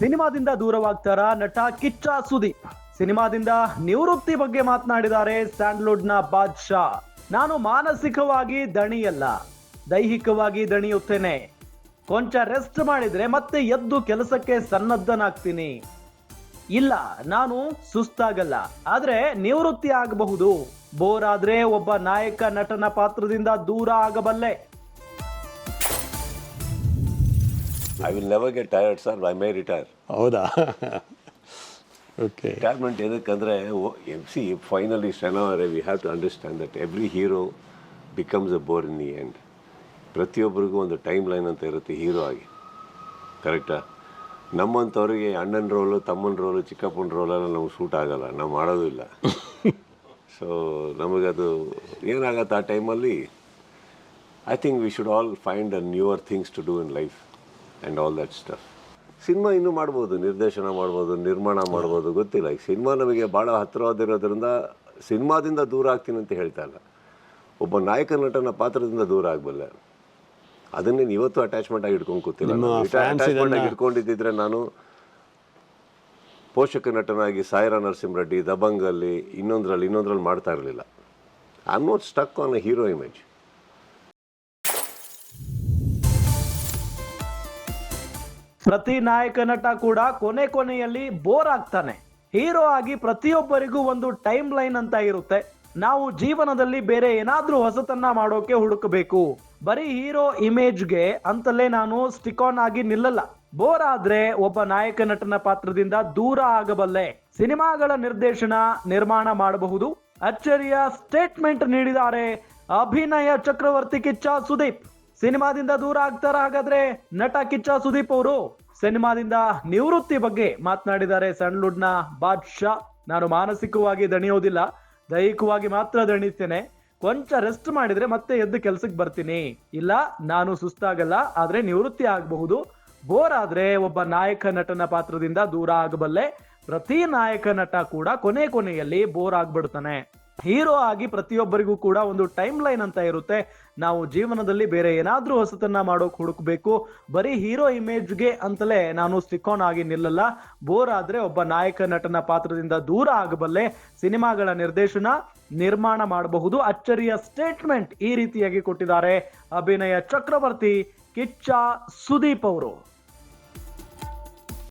ಸಿನಿಮಾದಿಂದ ದೂರವಾಗ್ತಾರ ನಟ ಕಿಚ್ಚ ಸುದೀಪ್? ಸಿನಿಮಾದಿಂದ ನಿವೃತ್ತಿ ಬಗ್ಗೆ ಮಾತನಾಡಿದ್ದಾರೆ ಸ್ಯಾಂಡ್ಲ್ವುಡ್ನ ಬಾದ್ಶಾ. ನಾನು ಮಾನಸಿಕವಾಗಿ ದಣಿಯಲ್ಲ, ದೈಹಿಕವಾಗಿ ದಣಿಯುತ್ತೇನೆ. ಕೊಂಚ ರೆಸ್ಟ್ ಮಾಡಿದ್ರೆ ಮತ್ತೆ ಎದ್ದು ಕೆಲಸಕ್ಕೆ ಸನ್ನದ್ಧನಾಗ್ತೀನಿ. ಇಲ್ಲ, ನಾನು ಸುಸ್ತಾಗಲ್ಲ, ಆದ್ರೆ ನಿವೃತ್ತಿ ಆಗಬಹುದು. ಬೋರ್ ಆದ್ರೆ ಒಬ್ಬ ನಾಯಕ ನಟನ ಪಾತ್ರದಿಂದ ದೂರ ಆಗಬಲ್ಲೆ. I will never get tired sir I may retire ಹೌದಾ? ಓಕೆ ರಿಟೈರ್ಮೆಂಟ್ ಏನಕ್ಕಂದ್ರೆ ಎಂ ಸಿ ಫೈನಲಿ ಶನಿವಾರ we have to understand that every hero becomes a bore in the end ಪ್ರತಿಯೊಬ್ಬರಿಗೂ ಒಂದು ಟೈಮ್ ಲೈನ್ ಅಂತ ಇರುತ್ತೆ ಹೀರೋ ಆಗಿ. ಕರೆಕ್ಟಾ ನಮ್ಮಂಥವ್ರಿಗೆ ಅಣ್ಣನ ರೋಲು ತಮ್ಮನ ರೋಲು ಚಿಕ್ಕಪ್ಪನ ರೋಲೆಲ್ಲ ನಮ್ಗೆ ಸೂಟ್ ಆಗೋಲ್ಲ. ನಾವು ಮಾಡೋದು ಇಲ್ಲ. ಸೊ ನಮಗದು ಏನಾಗತ್ತೆ ಆ ಟೈಮಲ್ಲಿ I think we should all find a newer things to do in life and all that stuff cinema ಇನ್ನೂ ಮಾಡ್ಬೋದು ನಿರ್ದೇಶನ ಮಾಡ್ಬೋದು ನಿರ್ಮಾಣ ಮಾಡ್ಬೋದು ಗೊತ್ತಿಲ್ಲ. ಈಗ ಸಿನಿಮಾ ನಮಗೆ ಭಾಳ ಹತ್ತಿರವಾದಿರೋದ್ರಿಂದ ಸಿನಿಮಾದಿಂದ ದೂರ ಆಗ್ತೀನಿ ಅಂತ ಹೇಳ್ತಾ ಇಲ್ಲ. ಒಬ್ಬ ನಾಯಕ ನಟನ ಪಾತ್ರದಿಂದ ದೂರ ಆಗಬಲ್ಲೆ. ಅದನ್ನೇ ಇವತ್ತು ಅಟ್ಯಾಚ್ಮೆಂಟ್ ಆಗಿ ಇಟ್ಕೊಂಡು ಕೂತಿಲ್ಲ. ಅಟ್ಯಾಚ್ಮೆಂಟ್ ಆಗಿ ಇಟ್ಕೊಂಡಿದ್ದಿದ್ರೆ ನಾನು ಪೋಷಕ ನಟನಾಗಿ ಸಾಯಿರಾ ನರಸಿಂಹರೆಡ್ಡಿ ದಬಂಗಲ್ಲಿ ಇನ್ನೊಂದ್ರಲ್ಲಿ ಇನ್ನೊಂದ್ರಲ್ಲಿ ಮಾಡ್ತಾ ಇರಲಿಲ್ಲ. I am not stuck on a hero image ಪ್ರತಿ ನಾಯಕ ನಟ ಕೂಡ ಕೊನೆ ಕೊನೆಯಲ್ಲಿ ಬೋರ್ ಆಗ್ತಾನೆ. ಹೀರೋ ಆಗಿ ಪ್ರತಿಯೊಬ್ಬರಿಗೂ ಒಂದು ಟೈಮ್ ಲೈನ್ ಅಂತ ಇರುತ್ತೆ. ನಾವು ಜೀವನದಲ್ಲಿ ಬೇರೆ ಏನಾದ್ರೂ ಹೊಸತನ್ನ ಮಾಡೋಕೆ ಹುಡುಕಬೇಕು. ಬರೀ ಹೀರೋ ಇಮೇಜ್ಗೆ ಅಂತಲೇ ನಾನು ಸ್ಟಿಕಾನ್ ಆಗಿ ನಿಲ್ಲಲ್ಲ. ಬೋರ್ ಆದ್ರೆ ಒಬ್ಬ ನಾಯಕ ನಟನ ಪಾತ್ರದಿಂದ ದೂರ ಆಗಬಲ್ಲೆ. ಸಿನಿಮಾಗಳ ನಿರ್ದೇಶನ, ನಿರ್ಮಾಣ ಮಾಡಬಹುದು. ಅಚ್ಚರಿಯ ಸ್ಟೇಟ್ಮೆಂಟ್ ನೀಡಿದ್ದಾರೆ ಅಭಿನಯ ಚಕ್ರವರ್ತಿ ಕಿಚ್ಚ ಸುದೀಪ್. ಸಿನಿಮಾದಿಂದ ದೂರ ಆಗ್ತಾರ ಹಾಗಾದ್ರೆ ನಟ ಕಿಚ್ಚ ಸುದೀಪ್ ಅವರು? ಸಿನಿಮಾದಿಂದ ನಿವೃತ್ತಿ ಬಗ್ಗೆ ಮಾತನಾಡಿದ್ದಾರೆ ಸ್ಯಾಂಡ್ಲ್ವುಡ್ನ ಬಾದ್ಶಾ. ನಾನು ಮಾನಸಿಕವಾಗಿ ದಣಿಯೋದಿಲ್ಲ. ದೈಹಿಕವಾಗಿ ಮಾತ್ರ ದಣಿತೇನೆ ಕೊಂಚ ರೆಸ್ಟ್ ಮಾಡಿದ್ರೆ ಮತ್ತೆ ಎದ್ದು ಕೆಲ್ಸಕ್ಕೆ ಬರ್ತೀನಿ. ಇಲ್ಲ, ನಾನು ಸುಸ್ತಾಗಲ್ಲ, ಆದ್ರೆ ನಿವೃತ್ತಿ ಆಗಬಹುದು. ಬೋರ್ ಆದ್ರೆ ಒಬ್ಬ ನಾಯಕ ನಟನ ಪಾತ್ರದಿಂದ ದೂರ ಆಗಬಲ್ಲೆ. ಪ್ರತಿ ನಾಯಕ ನಟ ಕೂಡ ಕೊನೆ ಕೊನೆಯಲ್ಲಿ ಬೋರ್ ಆಗ್ಬಿಡ್ತಾನೆ. ಹೀರೋ ಆಗಿ ಪ್ರತಿಯೊಬ್ಬರಿಗೂ ಕೂಡ ಒಂದು ಟೈಮ್ ಲೈನ್ ಅಂತ ಇರುತ್ತೆ. ನಾವು ಜೀವನದಲ್ಲಿ ಬೇರೆ ಏನಾದರೂ ಹೊಸತನ್ನ ಮಾಡೋಕೆ ಹುಡುಕ್ಬೇಕು. ಬರೀ ಹೀರೋ ಇಮೇಜ್ಗೆ ಅಂತಲೇ ನಾನು ಸ್ಟಿಕ್ ಆನ್ ಆಗಿ ನಿಲ್ಲಲ್ಲ. ಬೋರ್ ಆದ್ರೆ ಒಬ್ಬ ನಾಯಕ ನಟನ ಪಾತ್ರದಿಂದ ದೂರ ಆಗಬಲ್ಲೆ. ಸಿನಿಮಾಗಳ ನಿರ್ದೇಶನ, ನಿರ್ಮಾಣ ಮಾಡಬಹುದು. ಅಚ್ಚರಿಯ ಸ್ಟೇಟ್ಮೆಂಟ್ ಈ ರೀತಿಯಾಗಿ ಕೊಟ್ಟಿದ್ದಾರೆ. ಅಭಿನಯ ಚಕ್ರವರ್ತಿ ಕಿಚ್ಚ ಸುದೀಪ್ ಅವರು.